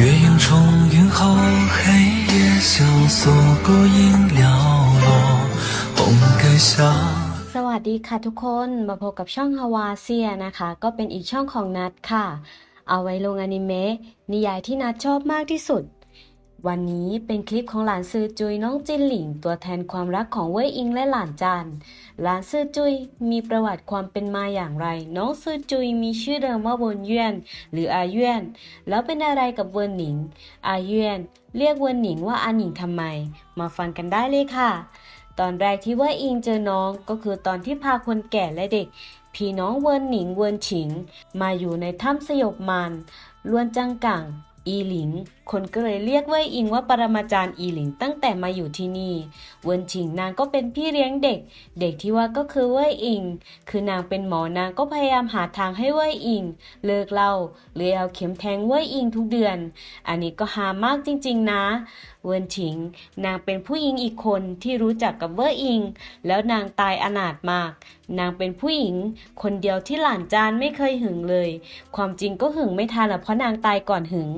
月影重云后，黑夜萧索，孤影寥落，红盖下。 สวัสดีค่ะทุกคนมาพบกับช่องฮาวาเซียนะคะ ก็เป็นอีกช่องของนัดค่ะ เอาไว้ลงอนิเมะนิยายที่นัดชอบมากที่สุด วันนี้เป็นคลิปของหลานซือจุยน้องจินหลิง ตัวแทนความรักของเว่ยอิงและหลานจานหลานซือจุยมีประวัติความเป็นมาอย่างไร น้องซือจุยมีชื่อเดิมว่าเวินเยวนหรืออาเยวนแล้วเป็นอะไรกับเวินหนิง อาเยวนเรียกเวินหนิงว่าอาหนิงทำไม มาฟังกันได้เลยค่ะ ตอนแรกที่เว่าอิงเจอน้องก็คือตอนที่พาคนแก่และเด็ก พี่น้องเวินหนิงเวินฉิง มาอยู่ในถ้ำสยบมารล้วนจังกัง อีหลิง คนก็เลยเรียกเว่ยอิงว่าปรมาจารย์อีหลิงตั้งแต่มาอยู่ที่นี่เวินชิงนางก็เป็นพี่เลี้ยงเด็ก เด็กที่ว่าก็คือเว่ยอิง คือนางเป็นหมอนางก็พยายามหาทางให้เว่ยอิง เลิกเล่าเลยเอาเข็มแทงเว่ยอิงทุกเดือน อันนี้ก็หามากจริง ๆ นะ เวินฉิง นางเป็นผู้หญิงอีกคนที่รู้จักกับเว่ยอิง แล้วนางตายอนาถมาก นางเป็นผู้หญิง คนเดียวที่หลานจานไม่เคยหึงเลย ความจริงก็หึงไม่ทันหรอกเพราะนางตายก่อนหึง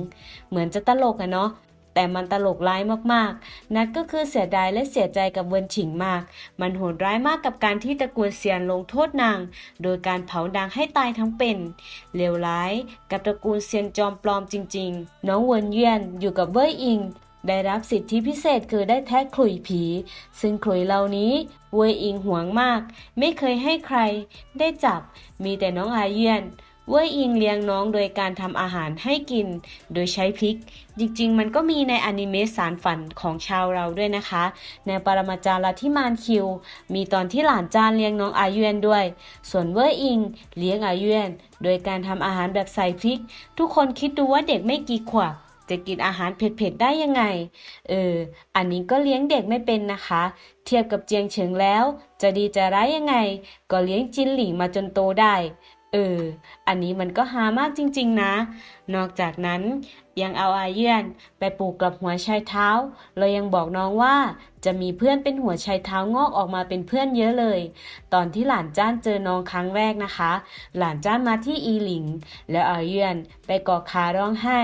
เหมือนจะตลกอะเนาะแต่มันตลกร้ายมากๆ นัดก็คือเสียดายและเสียใจกับเวินฉิงมาก มันโหดร้ายมากกับการที่ตระกูลเซียนลงโทษนาง โดยการเผานางให้ตายทั้งเป็น เลวร้ายกับตระกูลเซียนจอมปลอมจริง ๆ น้องเวินเยียนอยู่กับเว่ยอิง ได้รับสิทธิพิเศษคือได้แท็กขลุ่ยผี ซึ่งขลุ่ยเหล่านี้เวยอิงหวงมาก ไม่เคยให้ใคร ได้จับ มีแต่น้องอาเยียนเว่ยอิงเลี้ยงน้องโดยการทำอาหารให้กิน โดยใช้พริก จริงๆ มันก็มีในอนิเมะสารฝันของชาวเราด้วยนะคะ ในปรมาจารย์ที่มานคิว มีตอนที่หลานจานเลี้ยงน้องอาเยนด้วย ส่วนเว่ยอิงเลี้ยงอาเยนโดยการทำอาหารแบบใส่พริก ทุกคนคิดดูว่าเด็กไม่กี่ขวบ จะกินอาหารเผ็ดๆได้ยังไง เออ อันนี้ก็เลี้ยงเด็กไม่เป็นนะคะ เทียบกับเจียงเฉิงแล้ว จะดีจะร้ายยังไง ก็เลี้ยงจินหลี่มาจนโตได้ เออ อันนี้มันก็หามากจริงๆนะ นอกจากนั้น ยังเอาอาเยียนไปปลูกกับหัวชายเท้า เรายังบอกน้องว่าจะมีเพื่อนเป็นหัวชายเท้างอกออกมาเป็นเพื่อนเยอะเลย ตอนที่หลานจ้านเจอน้องครั้งแรกนะคะ หลานจ้านมาที่อีหลิง แล้วอาเยียนไปกอดขาร้องไห้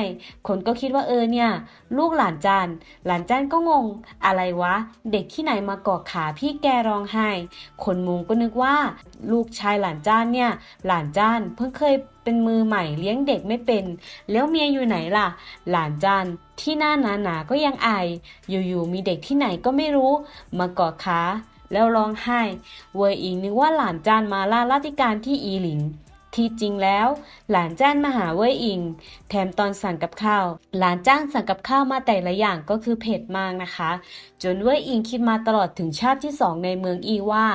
คนก็คิดว่าเออเนี่ย ลูกหลานจานหลานจ้านก็งง อะไรวะ เด็กที่ไหนมากอดขาพี่แกร้องไห้ คนมุงก็นึกว่า ลูกชายหลานจ้านเนี่ย หลานจ้านเพิ่งเคย เป็นมือใหม่เลี้ยงเด็กไม่เป็น แล้วเมียอยู่ไหนล่ะ หลานจันที่หน้าหนาหนาก็ยังอาย อยู่ๆมีเด็กที่ไหนก็ไม่รู้ มากอดขาแล้วร้องไห้ เวยอิงนึกว่าหลานจานมาล่าราชการที่อีหลิง ที่จริงแล้ว หลานจ้านมาหาเว่ยอิง แถมตอนสั่งกับข้าว หลานจ้างสั่งกับข้าวมาแต่ละอย่างก็คือเผ็ดมากนะคะ จนเว่ยอิงคิดมาตลอดถึงชาติที่สองในเมืองอีว่า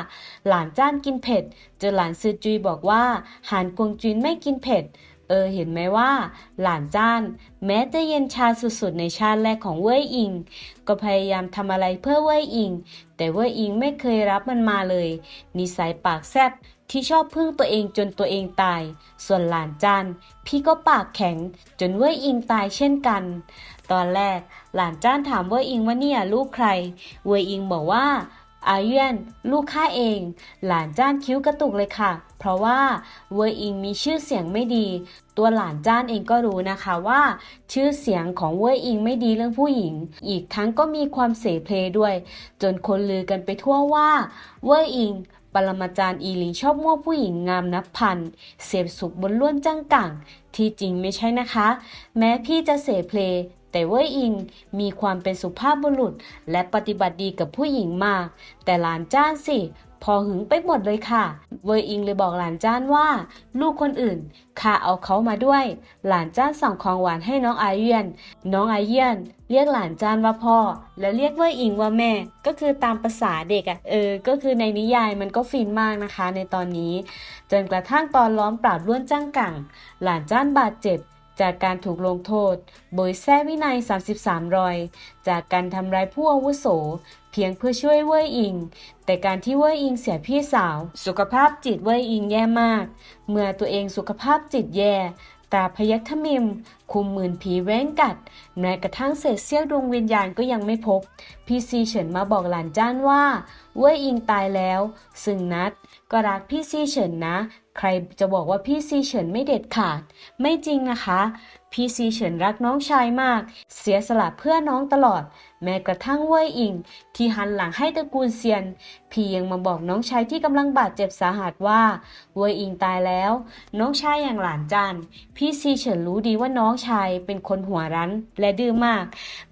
หลานจ้านกินเผ็ดจนหลานซือจุยบอกว่าหานกวงจุนไม่กินเผ็ดเออเห็นไหมว่า หลานจ้าน แม้จะเย็นชาสุดๆในชาติแรกของเว่ยอิง ก็พยายามทำอะไรเพื่อเว่ยอิง แต่เว่ยอิงไม่เคยรับมันมาเลย นิสัยปากแซบ ที่ชอบพึ่งตัวเองจนตัวเองตาย ส่วนหลานจานพี่ก็ปากแข็ง จนเว่ยอิงตายเช่นกัน ตอนแรกหลานจ้านถามเว่ยอิงว่าเนี่ยลูกใคร เว่ยอิงบอกว่าอาเยียนลูกข้าเอง หลานจ้านคิ้วกระตุกเลยค่ะ เพราะว่าเวอิงมีชื่อเสียงไม่ดี ตัวหลานจ้านเองก็รู้นะคะว่า ชื่อเสียงของเวอิงไม่ดีเรื่องผู้หญิง อีกทั้งก็มีความเสเพลด้วย จนคนลือกันไปทั่วว่า เวอิง ปรมาจารย์อีหลิงชอบมั่วผู้หญิงงามนับพัน เสพสุขบนล้วนจ้างกังที่จริงไม่ใช่นะคะ แม้พี่จะเสเพลแต่เว่ยอิงมีความเป็นสุภาพบุรุษ และปฏิบัติดีกับผู้หญิงมาก แต่หลานจ้านสิ พอหึงไปหมดเลยค่ะ เวยอิงเลยบอกหลานจ้านว่า ลูกคนอื่นข้าเอาเขามาด้วย หลานจ้านสั่งของหวานให้น้องอาเยียน น้องอาเยียน เรียกหลานจ้านว่าพ่อ แล้วเรียกเวยอิงว่าแม่ ก็คือตามภาษาเด็กอะ่ะ เออ ก็คือในนิยายมันก็ฟินมากนะคะ ในตอนนี้ จนกระทั่งตอนล้อมปราบล้วนจ้างกังหลานจ้านบาดเจ็บ จากการถูกลงโทษ โดยแท้วินัย 33 รอย จากการทำร้ายผู้อาวุโส เพียงเพื่อช่วยเว่ยอิง แต่การที่เว่ยอิงเสียพี่สาว สุขภาพจิตเว่ยอิงแย่มาก เมื่อตัวเองสุขภาพจิตแย่ตาพยัคฆ์ทมิม คุมหมื่นผีแว้งกัดแม้กระทั่งเศษเสี้ยวดวงวิญญาณก็ยังไม่พบ พี่ซีเฉินมาบอกหลานจ้านว่า เว่ยอิงตายแล้ว ซึ่งนัด ก็รักพี่ซีเฉินนะ ใครจะบอกว่าพี่ซีเฉินไม่เด็ดขาด ไม่จริงนะคะ พี่พี่ซีเฉินรักน้องชายมาก เสียสละเพื่อน้องตลอด แม้กระทั่งเว่ยอิง ที่หันหลังให้ตระกูลเซียน พี่ยังมาบอกน้องชายที่กำลังบาดเจ็บสาหัสว่า เว่ยอิงตายแล้ว น้องชายอย่างหลานจานพี่ซีเฉินรู้ดีว่าน้องชายเป็นคนหัวรั้นและดื้อมาก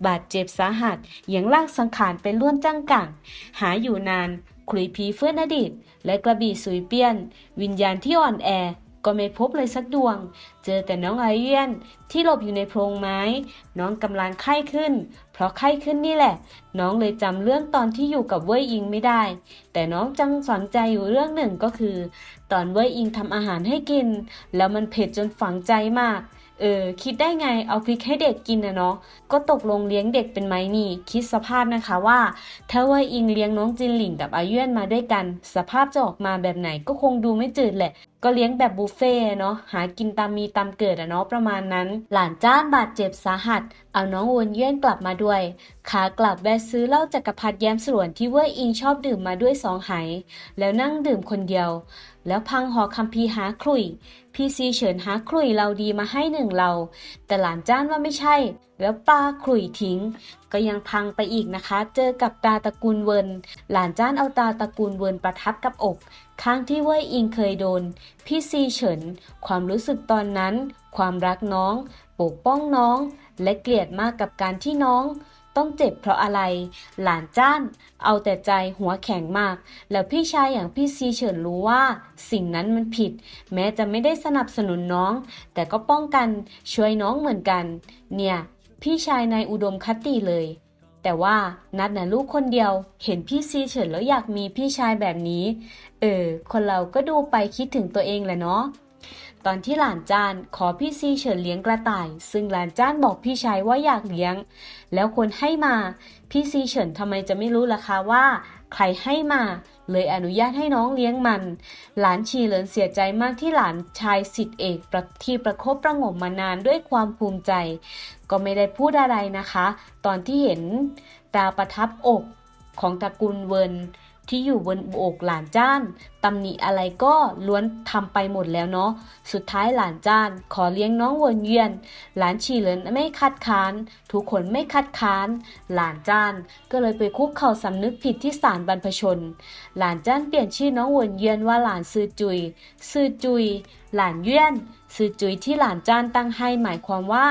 บาดเจ็บสาหัสยังลากสังขารไปล้วนจ้างกังหาอยู่นาน คลุยผีเฟื่อนอดีตและกระบี่สุยเปียน วิญญาณที่อ่อนแอ ก็ไม่พบเลยสักดวง เจอแต่น้องไอเยียนที่หลบอยู่ในโพรงไม้ น้องกำลังไข้ขึ้น เพราะไข้ขึ้นนี่แหละ น้องเลยจำเรื่องตอนที่อยู่กับเว่ยอิงไม่ได้ แต่น้องจังสนใจอยู่เรื่องหนึ่งก็คือ ตอนเว่ยอิงทำอาหารให้กิน แล้วมันเผ็ดจนฝังใจมาก เออคิดได้ไงเอาพริกให้เด็กกินนะเนาะก็ตกลงเลี้ยงเด็กเป็นไหมนี่ คิดสภาพนะคะว่าถ้าว่าอิงเลี้ยงน้องจินหลิงกับอาเยื่อนมาด้วยกัน สภาพจะออกมาแบบไหนก็คงดูไม่จืดแหละ ก็เลี้ยงแบบบุฟเฟ่เนาะหากินตามมีตามเกิดอะเนาะประมาณนั้น หลานจ้านบาดเจ็บสาหัส เอาน้องวนเยื่นกลับมาด้วย ขากลับแวะซื้อเหล้าจักรพรรดิแย้มสวนที่เว่ยอิงชอบดื่มมาด้วยสองไหแล้วนั่งดื่มคนเดียว แล้วพังหอคัมภีหาคลุย พีซีเฉินหาคลุยเราดีมาให้หนึ่งเรา แต่หลานจ้านว่าไม่ใช่แล้วปลาขลุ่ยทิ้ง ก็ยังพังไปอีกนะคะ เจอกับตาตระกูลเวินหลานจ้านเอาตาตระกูลเวินประทับกับอกข้งที่เว่ยอิงเคยโดน พี่ซีเฉิน ความรู้สึกตอนนั้น ความรักน้อง ปกป้องน้อง และเกลียดมากกับการที่น้องต้องเจ็บเพราะอะไร หลานจ้าน เอาแต่ใจหัวแข็งมาก แล้วพี่ชายอย่างพี่ซีเฉินรู้ว่า สิ่งนั้นมันผิด แม้จะไม่ได้สนับสนุนน้อง แต่ก็ป้องกันช่วยน้องเหมือนกัน เนี่ย พี่ชายนายอุดมคติเลย แต่ว่านัดนะลูกคนเดียว เห็นพี่ซีเฉินแล้วอยากมีพี่ชายแบบนี้ เออ คนเราก็ดูไปคิดถึงตัวเองแหละเนาะตอนที่หลานจานขอพี่ซีเฉินเลี้ยงกระต่าย ซึ่งหลานจานบอกพี่ชายว่าอยากเลี้ยง แล้วคนให้มา พี่ซีเฉินทำไมจะไม่รู้ล่ะคะว่า ใครให้มา เลยอนุญาตให้น้องเลี้ยงมัน หลานชีเหลินเสียใจมากที่หลานชายสิทธิเอกประที่ประคบประงมมานานด้วยความภูมิใจ ก็ไม่ได้พูดอะไรนะคะ ตอนที่เห็นตาประทับอกของตระกูลเวิน ที่อยู่บนอกหลานจ้านตำหนิอะไรก็ล้วนทำไปหมดแล้วเนาะ สุดท้ายหลานจ้านขอเลี้ยงน้องวนเยียน หลานฉีเหลินไม่คัดค้าน ทุกคนไม่คัดค้าน หลานจ้านก็เลยไปคุกเข่าสำนึกผิดที่ศาลบรรพชน หลานจ้านเปลี่ยนชื่อน้องวนเยียนว่าหลานซือจุยซือจุย หลานเยี่ยน ซือจุยที่หลานจ้านตั้งให้หมายความว่า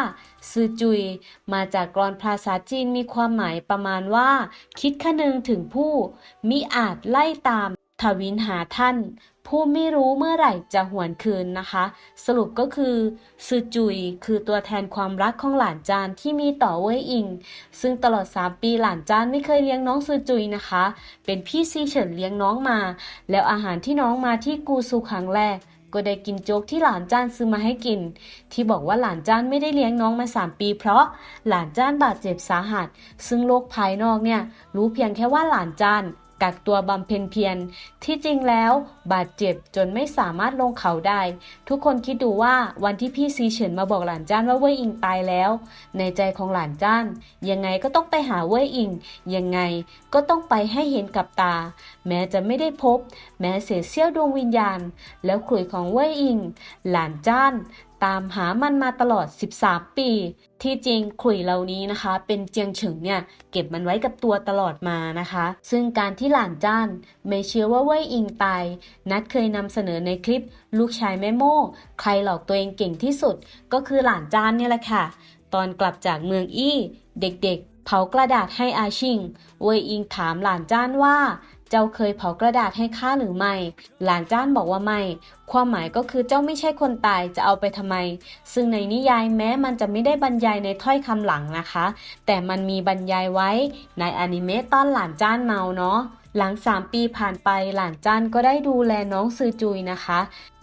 ซือจุย มาจากกรอนภาษาจีนมีความหมายประมาณว่า คิดคนึงถึงผู้ มิอาจไล่ตาม ทวินหาท่าน ผู้ไม่รู้เมื่อไหร่จะหวนคืนนะคะ สรุปก็คือซือจุยคือตัวแทนความรักของหลานจานที่มีต่อเว่ยอิง ซึ่งตลอด 3 ปีหลานจานไม่เคยเลี้ยงน้องซือจุยนะคะ เป็นพี่ซีเฉินเลี้ยงน้องมา แล้วอาหารที่น้องมาที่กูซูครั้งแรก ก็ได้กินโจ๊กที่หลานจ้านซื้อมาให้กิน ที่บอกว่าหลานจ้านไม่ได้เลี้ยงน้องมา 3 ปี เพราะหลานจ้านบาดเจ็บสาหัส ซึ่งโลกภายนอกเนี่ยรู้เพียงแค่ว่าหลานจ้าน กักตัวบำเพ็ญเพียร ที่จริงแล้วบาดเจ็บจนไม่สามารถลงเขาได้ ทุกคนคิดดูว่าวันที่พี่ซีเฉินมาบอกหลานจ้านว่าเว่ยอิงตายแล้ว ในใจของหลานจ้าน ยังไงก็ต้องไปหาเว่ยอิง ยังไงก็ต้องไปให้เห็นกับตา แม้จะไม่ได้พบ แม้เศษเสี้ยวดวงวิญญาณ แล้วขลุยของเว่ยอิง หลานจ้าน ตามหามันมาตลอด 13 ปี ที่จริงขลุยเหล่านี้นะคะ เป็นเจียงเฉิงเนี่ยเก็บมันไว้กับตัวตลอดมานะคะ ซึ่งการที่หลานจ้านไม่เชื่อว่าเว่ยอิงตาย นัดเคยนำเสนอในคลิป ลูกชายแม่โม่ใครหลอกตัวเองเก่งที่สุด ก็คือหลานจ้านเนี่ยแหละค่ะ ตอนกลับจากเมืองอี้ เด็กๆ เผากระดาษให้อาชิง เว่ยอิงถามหลานจ้านว่า เจ้าเคยเผากระดาษให้ข้าหรือไม่ หลานจ้านบอกว่าไม่ ความหมายก็คือเจ้าไม่ใช่คนตายจะเอาไปทำไม ซึ่งในนิยายแม้มันจะไม่ได้บรรยายในถ้อยคำหลังนะคะ แต่มันมีบรรยายไว้ในอนิเมะตอนหลานจ้านเมาเนาะหลัง 3 ปีผ่านไปหลานจ้านก็ได้ดูแลน้องซือจุยนะคะ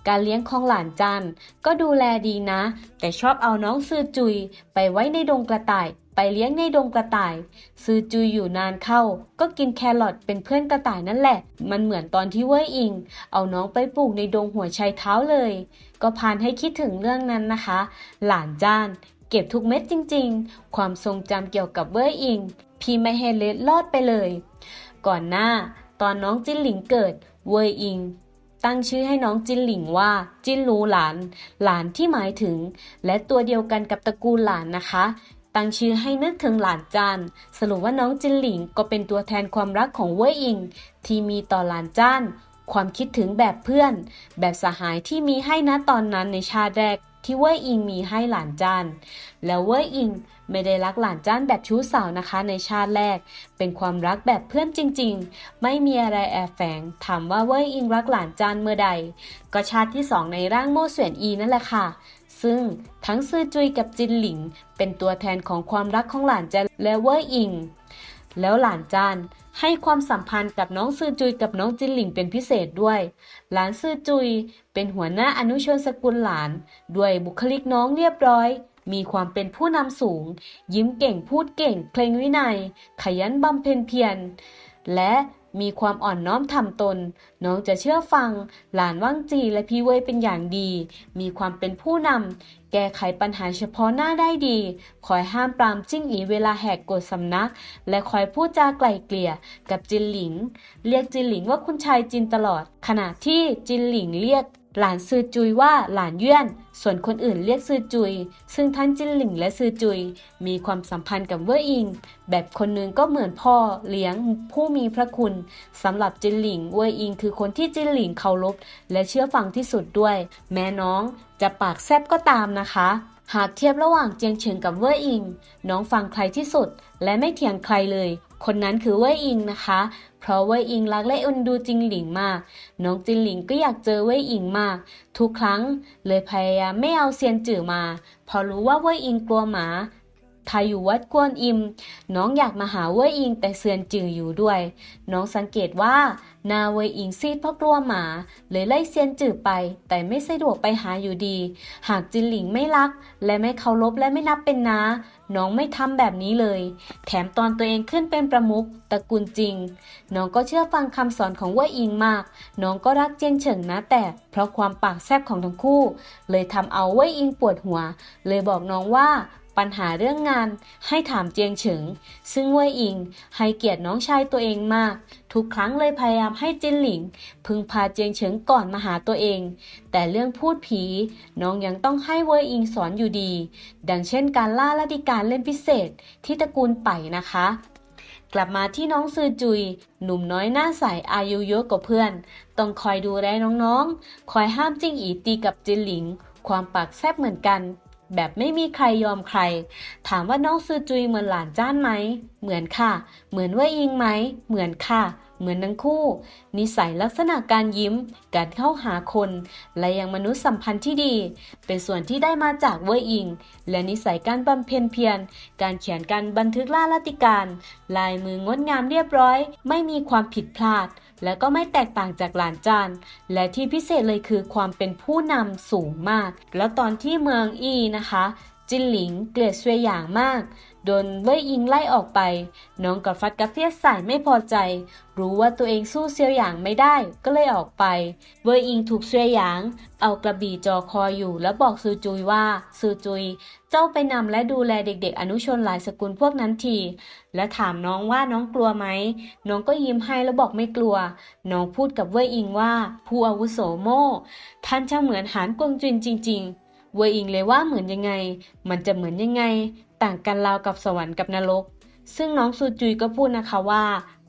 การเลี้ยงของหลานจันก็ดูแลดีนะ แต่ชอบเอาน้องซือจุยไปไว้ในดงกระต่าย เลี้ยงในดงกระต่าย ซือจุยอยู่นานเข้า ก็กินแครอทเป็นเพื่อนกระต่ายนั่นแหละ มันเหมือนตอนที่เว่ยอิง เอาน้องไปปลูกในดงหัวไชเท้าเลย ก็พานให้คิดถึงเรื่องนั้นนะคะ หลานจ้านเก็บทุกเม็ดจริง ๆ ความทรงจำเกี่ยวกับเว่ยอิง พี่ไม่ให้เล็ดลอดไปเลย ก่อนหน้า ตอนน้องจิ้นหลิงเกิด เว่ยอิงตั้งชื่อให้น้องจินหลิงว่า จินรูหลาน หลานที่หมายถึง และตัวเดียวกันกับตระกูลหลานนะคะ ตั้งชื่อให้นึกถึงหลานจานสรุปว่าน้องจินหลิงก็เป็นตัวแทนความรักของเว่ยอิง ที่มีต่อหลานจ้าน ความคิดถึงแบบเพื่อน แบบสหายที่มีให้นะตอนนั้นในชาติแรกที่เว่ยอิงมีให้หลานจาน แล้วเว่ยอิงไม่ได้รักหลานจ้านแบบชู้สาวนะคะในชาติแรก เป็นความรักแบบเพื่อนจริงๆ ไม่มีอะไรแอบแฝง ถามว่าเว่ยอิงรักหลานจานเมื่อใด ก็ชาติที่สองในร่างโม่เสวียนอีนั่นแหละค่ะ ซึ่งทั้งซือจุยกับจินหลิง เป็นตัวแทนของความรักของหลานจานและเว่ยอิง แล้วหลานจานให้ความสัมพันธ์กับน้องซือจุยกับน้องจินหลิงเป็นพิเศษด้วย หลานซือจุยเป็นหัวหน้าอนุชนสกุลหลาน ด้วยบุคลิกน้องเรียบร้อย มีความเป็นผู้นำสูง ยิ้มเก่งพูดเก่งเพลงวินัย ขยันบำเพ็ญเพียรและ มีความอ่อนน้อมถ่อมตน น้องจะเชื่อฟัง หลานว่างจีและพี่เว่ยเป็นอย่างดี มีความเป็นผู้นำ แก้ไขปัญหาเฉพาะหน้าได้ดี คอยห้ามปรามจิ้งอีเวลาแหกกฎสำนัก และคอยพูดจาไกล่เกลี่ยกับจินหลิง เรียกจินหลิงว่าคุณชายจินตลอด ขณะที่จินหลิงเรียก หลานซือจุยว่าหลานเยื่อน ส่วนคนอื่นเรียกซือจุย ซึ่งทั้งจินหลิงและซือจุย มีความสัมพันธ์กับเว่ยอิง แบบคนหนึงก็เหมือนพ่อเลี้ยงผู้มีพระคุณสำหรับจินหลิงเว่ยอิง คือคนที่จินหลิงเคารพและเชื่อฟังที่สุดด้วย แม้น้องจะปากแซบก็ตามนะคะ หากเทียบระหว่างเจียงเฉิงกับเว่ยอิง น้องฟังใครที่สุด และไม่เถียงใครเลย คนนั้นคือเว่ยอิงนะคะ เพราะเว่ยอิงรักและเอ็นดูจิงหลิงมาก น้องจิงหลิงก็อยากเจอเว่ยอิงมาก ทุกครั้งเลยพยายามไม่เอาเซียนจื่อมา พอรู้ว่าเว่ยอิงกลัวหมาถ้าอยู่วัดกวนอิม น้องอยากมาหาเว่ยอิงแต่เซียนจื่ออยู่ด้วย น้องสังเกตว่า นาเวยอิงซีดเพราะกลัวหมา เลยไล่เซียนจื่อไป แต่ไม่สะดวกไปหาอยู่ดี หากจินหลิงไม่รัก และไม่เคารพและไม่นับเป็นน้าน้องไม่ทำแบบนี้เลย แถมตอนตัวเองขึ้นเป็นประมุขตระกูลจริง น้องก็เชื่อฟังคำสอนของเว่ยอิงมาก น้องก็รักเจียงเฉิงนะแต่ เพราะความปากแซบของทั้งคู่ เลยทำเอาเว่ยอิงปวดหัว เลยบอกน้องว่า ปัญหาเรื่องงานให้ถามเจียงเฉิง ซึ่งเว่ยอิงให้เกียรติน้องชายตัวเองมาก ทุกครั้งเลยพยายามให้จินหลิง พึงพาเจียงเฉิงก่อนมาหาตัวเอง แต่เรื่องพูดผี น้องยังต้องให้เว่ยอิงสอนอยู่ดี ดังเช่นการล่าลัดิการเล่นพิเศษที่ตระกูลไปนะคะกลับมาที่น้องซือจุย หนุ่มน้อยหน้าใสอายุเยอะกว่าเพื่อน ต้องคอยดูแลน้องๆ คอยห้ามจิ้งอีตีกับจินหลิง ความปากแซบเหมือนกัน แบบไม่มีใครยอมใคร ถามว่าน้องซือจุยเหมือนหลานจ้านไหม เหมือนค่ะ เหมือนเว่าอิงไหม เหมือนค่ะ เหมือนทั้งคู่ นิสัยลักษณะการยิ้ม การเข้าหาคน และยังมนุษยสัมพันธ์ที่ดี เป็นส่วนที่ได้มาจากเว่ยอิง และนิสัยการบำเพ็ญเพียร การเขียนการบันทึกล่าลติการ ลายมืองดงามเรียบร้อย ไม่มีความผิดพลาด และก็ไม่แตกต่างจากหลานจานและที่พิเศษเลยคือความเป็นผู้นำสูงมาก แล้วตอนที่เมืองอีนะคะ จินหลิงเกลียดเสวยอย่างมาก โดนเว่ยอิงไล่ออกไป น้องกับฟัดกับเฟียสใส่ไม่พอใจ รู้ว่าตัวเองสู้เซียวหยางไม่ได้ก็เลยออกไป เว่ยอิงถูกเสวยหยาง เอากระบี่จอคออยู่แล้วบอกซือจุยว่าซือจุย เจ้าไปนำและดูแลเด็กๆ อนุชนหลายสกุลพวกนั้นที และถามน้องว่าน้องกลัวไหม น้องก็ยิ้มให้แล้วบอกไม่กลัว น้องพูดกับเว่ยอิงว่า ผู้อาวุโสโม่ท่านช่างเหมือนหานกวงจุนจริง ๆเว่ยอิงเลยว่าเหมือนยังไง มันจะเหมือนยังไง ต่างกันราวกับสวรรค์กับนรก ซึ่งน้องซูจุยก็พูดนะคะว่า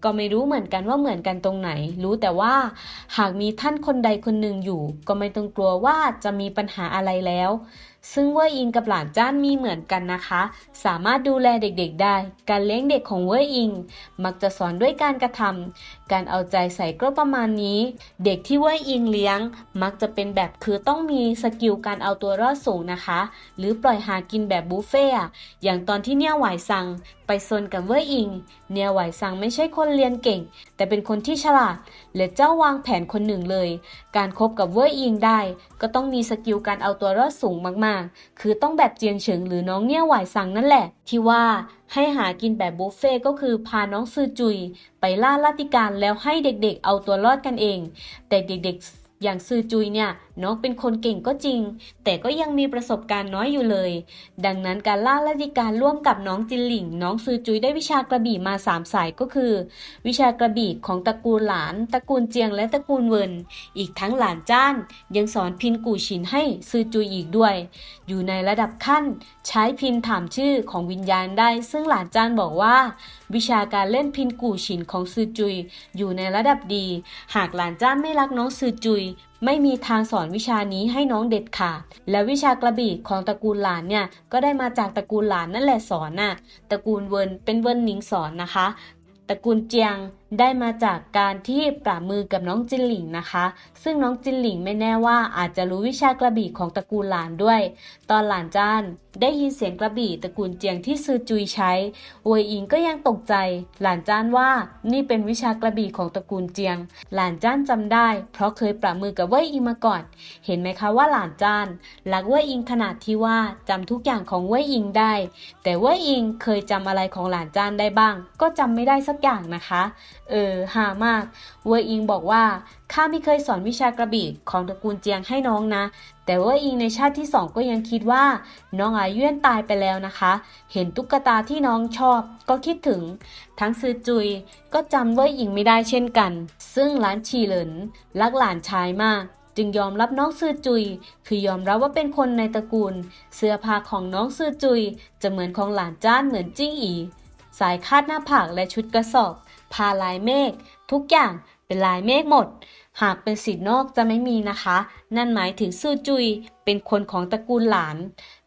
ก็ไม่รู้เหมือนกันว่าเหมือนกันตรงไหน รู้แต่ว่า หากมีท่านคนใดคนหนึ่งอยู่ ก็ไม่ต้องกลัวว่าจะมีปัญหาอะไรแล้ว ซึ่งเว่ยอิงกับหลานจ้านมีเหมือนกันนะคะ สามารถดูแลเด็กๆได้ การเลี้ยงเด็กของเว่ยอิง มักจะสอนด้วยการกระทำการเอาใจใส่ก็ประมาณนี้ เด็กที่เว่ยอิงเลี้ยง มักจะเป็นแบบคือต้องมีสกิลการเอาตัวรอดสูงนะคะ หรือปล่อยหากินแบบบุฟเฟ่อย่างตอนที่เนี่ยหวายซังไปซนกับเว่ยอิง เนี่ยหวายซังไม่ใช่คนเรียนเก่ง แต่เป็นคนที่ฉลาด และเจ้าวางแผนคนหนึ่งเลย การคบกับเว่ยอิงได้ ก็ต้องมีสกิลการเอาตัวรอดสูงมากๆ คือต้องแบบเจียงเฉิงหรือน้องเนี่ยหวายซังนั่นแหละ ที่ว่าให้หากินแบบบุฟเฟ่ก็คือพาน้องซือจุย ไปล่าลาติการแล้วให้เด็กๆ เอาตัวรอดกันเอง แต่เด็กๆอย่างซือจุยเนี่ยน้องเป็นคนเก่งก็จริง แต่ก็ยังมีประสบการณ์น้อยอยู่เลย ดังนั้นการล่าราชการร่วมกับน้องจินหลิง น้องซือจุยได้วิชากระบี่มาสามสายก็คือ วิชากระบี่ของตระกูลหลาน ตระกูลเจียงและตระกูลเวิน อีกทั้งหลานจ้าน ยังสอนพินกู่ฉินให้ซือจุยอีกด้วย อยู่ในระดับขั้น ใช้พินถามชื่อของวิญญาณได้ ซึ่งหลานจ้านบอกว่า วิชาการเล่นพินกู่ฉินของซือจุย อยู่ในระดับดี หากหลานจ้านไม่รักน้องซือจุย ไม่มีทางสอนวิชานี้ให้น้องเด็ดขาด และวิชากระบี่ของตระกูลหลานเนี่ยก็ได้มาจากตระกูลหลานนั่นแหละสอนน่ะ ตระกูลเวินเป็นเวินหนิงสอนนะคะ ตระกูลเจียง ได้มาจากการที่ปราบมือกับน้องจินหลิงนะคะ ซึ่งน้องจินหลิงไม่แน่ว่าอาจจะรู้วิชากระบี่ของตระกูลหลานด้วย ตอนหลานจ้านได้ยินเสียงกระบี่ตระกูลเจียงที่ซือจุยใช้เวยอิงก็ยังตกใจ หลานจ้านว่านี่เป็นวิชากระบี่ของตระกูลเจียง หลานจ้านจำได้ เพราะเคยปราบมือกับเวยอิงมาก่อน เห็นไหมคะว่าหลานจ้านรักเวยอิงขนาดที่ว่าจำทุกอย่างของเวยอิงได้ แต่เวยอิงเคยจำอะไรของหลานจ้านได้บ้าง ก็จำไม่ได้สักอย่างนะคะ เออหามาก เวยอิงบอกว่าข้าไม่เคยสอนวิชากระบี่ของตระกูลเจียงให้น้องนะ แต่เวยอิงในชาติที่สองก็ยังคิดว่า น้องอาเยื่อนตายไปแล้วนะคะ เห็นตุ๊กตาที่น้องชอบ ก็คิดถึง ทั้งซือจุยก็จำเวยอิงไม่ได้เช่นกัน ซึ่งหลานชีเหลินรักหลานชายมาก จึงยอมรับน้องซือจุย คือยอมรับว่าเป็นคนในตระกูล เสื้อผ้าของน้องซือจุย จะเหมือนของหลานจ้านเหมือนจิ้งอี สายคาดหน้าผากและชุดกระสอบ พาลายเมฆทุกอย่างเป็นลายเมฆหมด หากเป็นสีนอกจะไม่มีนะคะ นั่นหมายถึงซือจุย เป็นคนของตระกูลหลาน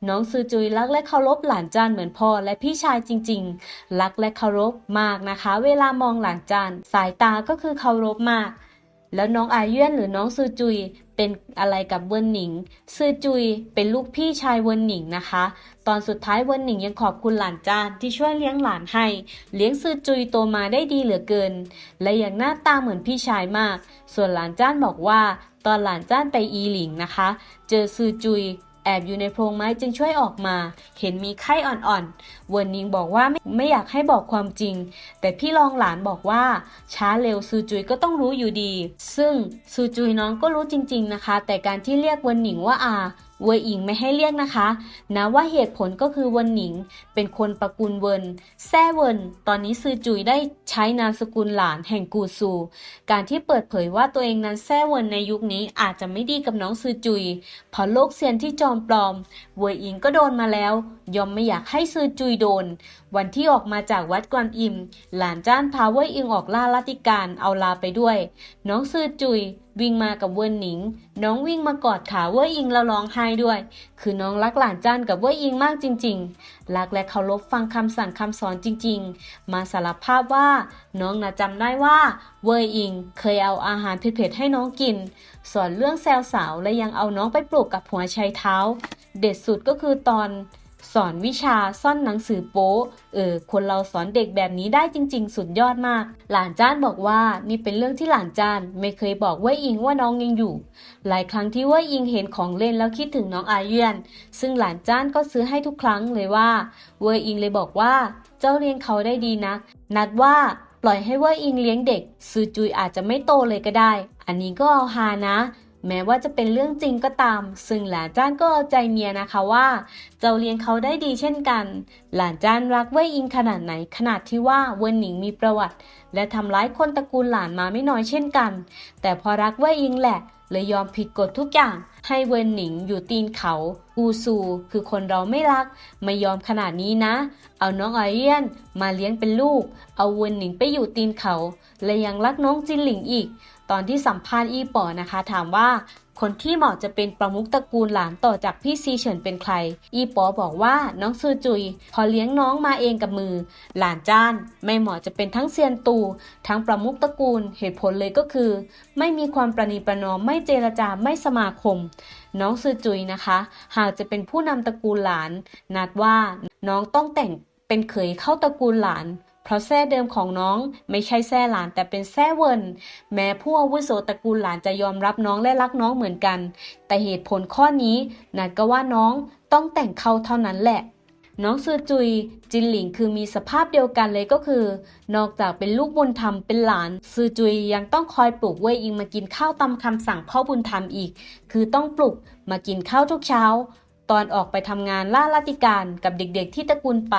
น้องซือจุยรักและเคารพหลานจานเหมือนพ่อและพี่ชายจริง ๆ รักและเคารพมากนะคะ เวลามองหลานจานสายตาก็คือเคารพมาก แล้วน้องอาเยื่นหรือน้องซือจุยเป็นอะไรกับเวินหนิงซือจุยเป็นลูกพี่ชายเวินหนิงนะคะ ตอนสุดท้ายเวินหนิงยังขอบคุณหลานจ้านที่ช่วยเลี้ยงหลานให้ เลี้ยงซือจุยโตมาได้ดีเหลือเกิน และยังหน้าตาเหมือนพี่ชายมาก ส่วนหลานจ้านบอกว่า ตอนหลานจ้านไปอีหลิงนะคะ เจอซือจุย แอบอยู่ในโพรงไม้จึงช่วยออกมา เห็นมีไข้อ่อนๆเวินนิงบอกว่าไม่ไม่อยากให้บอกความจริง แต่พี่รองหลานบอกว่า ช้าเร็วซูจุยก็ต้องรู้อยู่ดี ซึ่งซูจุยน้องก็รู้จริง ๆนะคะ แต่การที่เรียกเวินหนิงว่าอาเวยอิงไม่ให้เรียกนะคะนะว่าเหตุผลก็คือเวินหนิง เป็นคนประกูลเวินแซ่เวิน ตอนนี้ซือจุยได้ใช้นามสกุลหลานแห่งกูซู การที่เปิดเผยว่าตัวเองนั้นแซ่เวินในยุคนี้อาจจะไม่ดีกับน้องซือจุยเพราะโลกเซียนที่จอมปลอม เวยอิงก็โดนมาแล้วยอมไม่อยากให้ซือจุยโดน วันที่ออกมาจากวัดกวนอิม หลานจ้านพาเวยอิงออกล่าลัติการเอาลาไปด้วย น้องซือจุยวิ่งมากับเวินหนิง น้องวิ่งมากอดขาเว่ยอิงแล้วร้องไห้ด้วย คือน้องรักหลานจ้านกับเว่ยอิงมากจริง ๆ รักและเคารพฟังคำสั่งคำสอนจริง ๆ มาสารภาพว่า น้องน่ะจำได้ว่าเว่ยอิง เคยเอาอาหารเผ็ดๆให้น้องกิน สอนเรื่องแซวสาวและยังเอาน้องไปปลูกกับหัวไชเท้า เด็ดสุดก็คือตอน สอนวิชาซ่อนหนังสือโป๊เออคนเราสอนเด็กแบบนี้ได้จริง ๆ สุดยอดมาก หลานจ้านบอกว่านี่เป็นเรื่องที่หลานจ้าน ไม่เคยบอกเว่ยอิงว่าน้องยังอยู่ หลายครั้งที่เว่ยอิงเห็นของเล่นแล้วคิดถึงน้องอาเยียน ซึ่งหลานจ้านก็ซื้อให้ทุกครั้งเลยว่า เว่ยอิงเลยบอกว่า เจ้าเลี้ยงเขาได้ดีนะ นัดว่าปล่อยให้เว่ยอิงเลี้ยงเด็กซือจุยอาจจะไม่โตเลยก็ได้ อันนี้ก็เอาฮานะ แม้ว่าจะเป็นเรื่องจริงก็ตาม ซึ่งหลานจ้านก็เอาใจเมียนะคะว่า เจ้าเลี้ยงเขาได้ดีเช่นกัน หลานจ้านรักเว่ยอิงขนาดไหนขนาดที่ว่าเวินหนิงมีประวัติ และทำร้ายคนตระกูลหลานมาไม่น้อยเช่นกัน แต่พอรักเว่ยอิงแหละเลยยอมผิดกฎทุกอย่าง ให้เวินหนิงอยู่ตีนเขากูซู คือคนเราไม่รัก ไม่ยอมขนาดนี้นะ เอาน้องไอเยียนมาเลี้ยงเป็นลูก เอาเวินหนิงไปอยู่ตีนเขา และยังรักน้องจินหลิงอีก ตอนที่สัมภาษณ์อีป๋อนะคะ ถามว่าคนที่เหมาะจะเป็นประมุขตระกูลหลานต่อจากพี่ซีเฉินเป็นใคร อีป๋อบอกว่าน้องซือจุย พอเลี้ยงน้องมาเองกับมือ หลานจ้าน ไม่เหมาะจะเป็นทั้งเซียนตู ทั้งประมุขตระกูล เหตุผลเลยก็คือ ไม่มีความประนีประนอม ไม่เจรจา ไม่สมาคม น้องซือจุยนะคะ หากจะเป็นผู้นำตระกูลหลาน นัดว่าน้องต้องแต่งเป็นเขยเข้าตระกูลหลาน เพราะแท้เดิมของน้องไม่ใช่แท้หลานแต่เป็นแท้เวินแม้ผู้อาวุโสตระกูลหลานจะยอมรับน้องและรักน้องเหมือนกัน แต่เหตุผลข้อนี้นัดก็ว่าน้องต้องแต่งเข้าเท่านั้นแหละน้องซือจุย จินหลิงคือมีสภาพเดียวกันเลยก็คือ นอกจากเป็นลูกบุญธรรมเป็นหลานซือจุยยังต้องคอยปลุกเว่ยอิงมากินข้าวตามคำสั่งพ่อบุญธรรมอีก คือต้องปลุกมากินข้าวทุกเช้า ตอนออกไปทำงานล่าราติการกับเด็กๆที่ตระกูลไป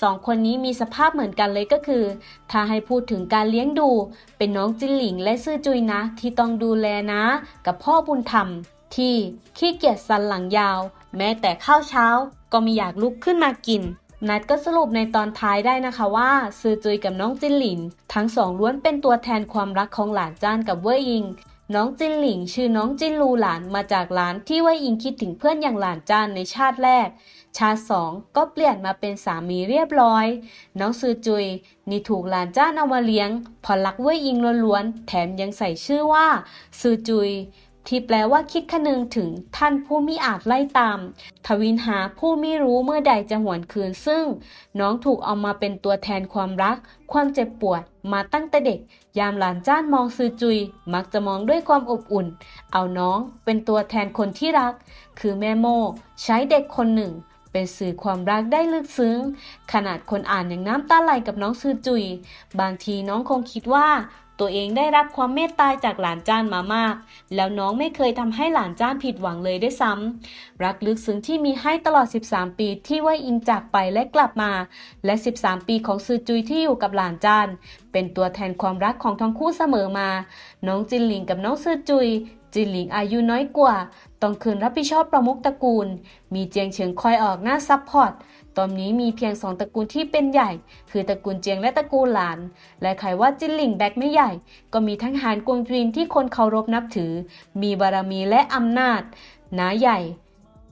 สองคนนี้มีสภาพเหมือนกันเลยก็คือ ถ้าให้พูดถึงการเลี้ยงดู เป็นน้องจินหลิงและซื่อจุยนะ ที่ต้องดูแลนะ กับพ่อบุญธรรม ที่ขี้เกียจสันหลังยาว แม้แต่ข้าวเช้า ก็ไม่อยากลุกขึ้นมากิน นัดก็สรุปในตอนท้ายได้นะคะว่า ซือจุยกับน้องจินหลิน ทั้งสองล้วนเป็นตัวแทนความรักของหลานจ้านกับเว่ยอิง น้องจินหลิงชื่อน้องจินลูหลานมาจากหลานที่เว่ยอิงคิดถึงเพื่อนอย่างหลานจ้านในชาติแรก ชาติสองก็เปลี่ยนมาเป็นสามีเรียบร้อย น้องซือจุย นี่ถูกหลานจ้านเอามาเลี้ยง พอรักเว่ยอิงล้วนๆ แถมยังใส่ชื่อว่าซือจุย ที่แปลว่าคิดคนึงถึงท่านผู้มิอาจไล่ตาม ทวินหาผู้ไม่รู้เมื่อใดจะหวนคืนซึ่ง น้องถูกเอามาเป็นตัวแทนความรัก ความเจ็บปวดมาตั้งแต่เด็ก ยามหลานจ้านมองซือจุย มักจะมองด้วยความอบอุ่น เอาน้องเป็นตัวแทนคนที่รัก คือแม่โมใช้เด็กคนหนึ่งเป็นสื่อความรักได้ลึกซึ้ง ขนาดคนอ่านอย่างน้ำตาไหลกับน้องซือจุย บางทีน้องคงคิดว่า ตัวเองได้รับความเมตตาจากหลานจ้านมามาก แล้วน้องไม่เคยทำให้หลานจ้านผิดหวังเลยด้วยซ้ำรักลึกซึ้งที่มีให้ตลอด 13 ปีที่ว่ยอิงจากไปและกลับมา และ 13 ปีของซือจุยที่อยู่กับหลานจ้าน เป็นตัวแทนความรักของทั้งคู่เสมอมา น้องจินหลิงกับน้องซือจุยจินหลิงอายุน้อยกว่า ต้องคืนรับผิดชอบประมุขตระกูล มีเจียงเฉิงคอยออกหน้าซัพพอร์ต ตอนนี้มีเพียงสองตระกูลที่เป็นใหญ่ คือตระกูลเจียงและตระกูลหลาน และใครว่าจินหลิงแบกไม่ใหญ่ ก็มีทั้งหานกวงจีนที่คนเคารพนับถือ มีบารมีและอำนาจหน้าใหญ่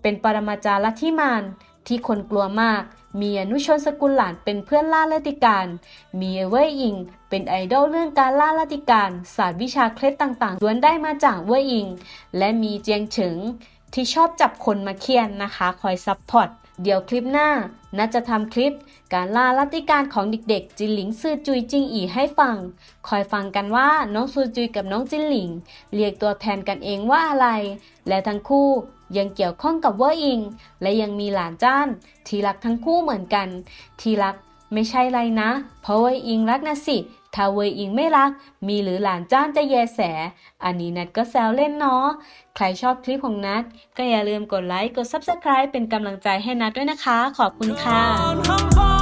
เป็นปรมาจารย์ลัทธิมารที่คนกลัวมาก มีอนุชนสกุลหลานเป็นเพื่อนล่าลติการ มีเว่ยอิง เป็นไอดอลเรื่องการล่าลติการ ศาสตร์วิชาเคล็ดต่างๆล้วนได้มาจากเว่ยอิง และมีเจียงเฉิงที่ชอบจับคนมาเคียนนะคะ คอยซัพพอร์ต เดี๋ยวคลิปหน้าน่าจะทำคลิปการล่าลัติการของเด็กๆ จินหลิงซื่อจุยจิงอีให้ฟัง คอยฟังกันว่าน้องซือจุยกับน้องจินหลิง เรียกตัวแทนกันเองว่าอะไร และทั้งคู่ยังเกี่ยวข้องกับเวอร์อิง และยังมีหลานจ้าน ที่รักทั้งคู่เหมือนกัน ที่รักไม่ใช่ไรนะ เพราะเวอร์อิงรักนะสิ ถ้าเวยอิงไม่รัก มีหรือหลานจ้านจะแยแส อันนี้นัดก็แซวเล่นเนาะ ใครชอบคลิปของนัดก็อย่าลืมกดไลค์ กด Subscribe เป็นกำลังใจให้นัดด้วยนะคะ ขอบคุณค่ะ